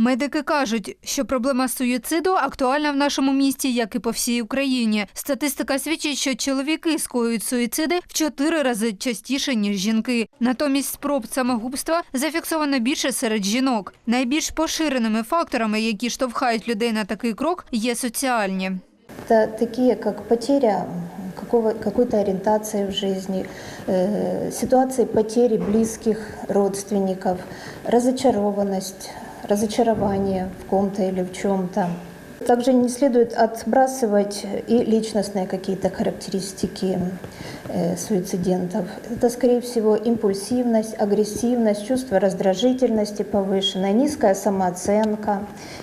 Медики кажуть, що проблема суїциду актуальна в нашому місті, як і по всій Україні. Статистика свідчить, що чоловіки скоюють суїциди в чотири рази частіше ніж жінки. Натомість спроб самогубства зафіксовано більше серед жінок. Найбільш поширеними факторами, які штовхають людей на такий крок, є соціальні. Это такие, как потеря какой-то в жизни, э, ситуации потери близких родственников, разочарованность, разочарование в ком-то или в чем-то. Также не следует отбрасывать и личностные какие-то характеристики э, суицидентов. Это, скорее всего, импульсивность, агрессивность, чувство раздражительности повышенная, низкая самооценка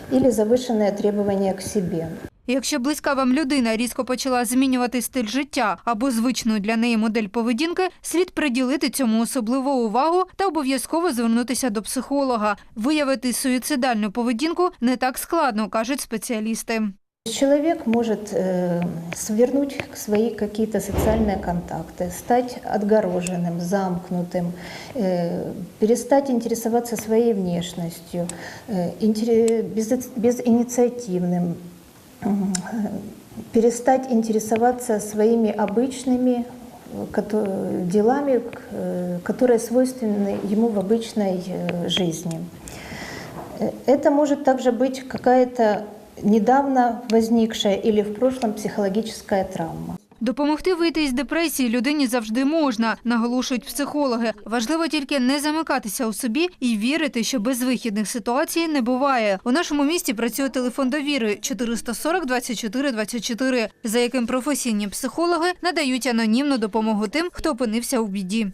или завышенные требования к себе. Якщо близька вам людина різко почала змінювати стиль життя або звичну для неї модель поведінки, слід приділити цьому особливу увагу та обов'язково звернутися до психолога. Виявити суїцидальну поведінку не так складно, кажуть спеціалісти. Человек может э, свернуть свои какие-то социальные контакты, стать отгороженным, замкнутым, э, перестать интересоваться своей внешностью, э, интере- без- безинициативным, м, э, перестать интересоваться своими обычными э, кото- делами, к- э, которые свойственны ему в обычной э, жизни. Э, Это может также быть какая-то недавно возникшая или в прошлом психологическая травма. Допомогти вийти із депресії людині завжди можна, наголошують психологи. Важливо тільки не замикатися у собі і вірити, що безвихідних ситуацій не буває. У нашому місті працює телефон довіри 440 24 24, за яким професійні психологи надають анонімну допомогу тим, хто опинився у біді.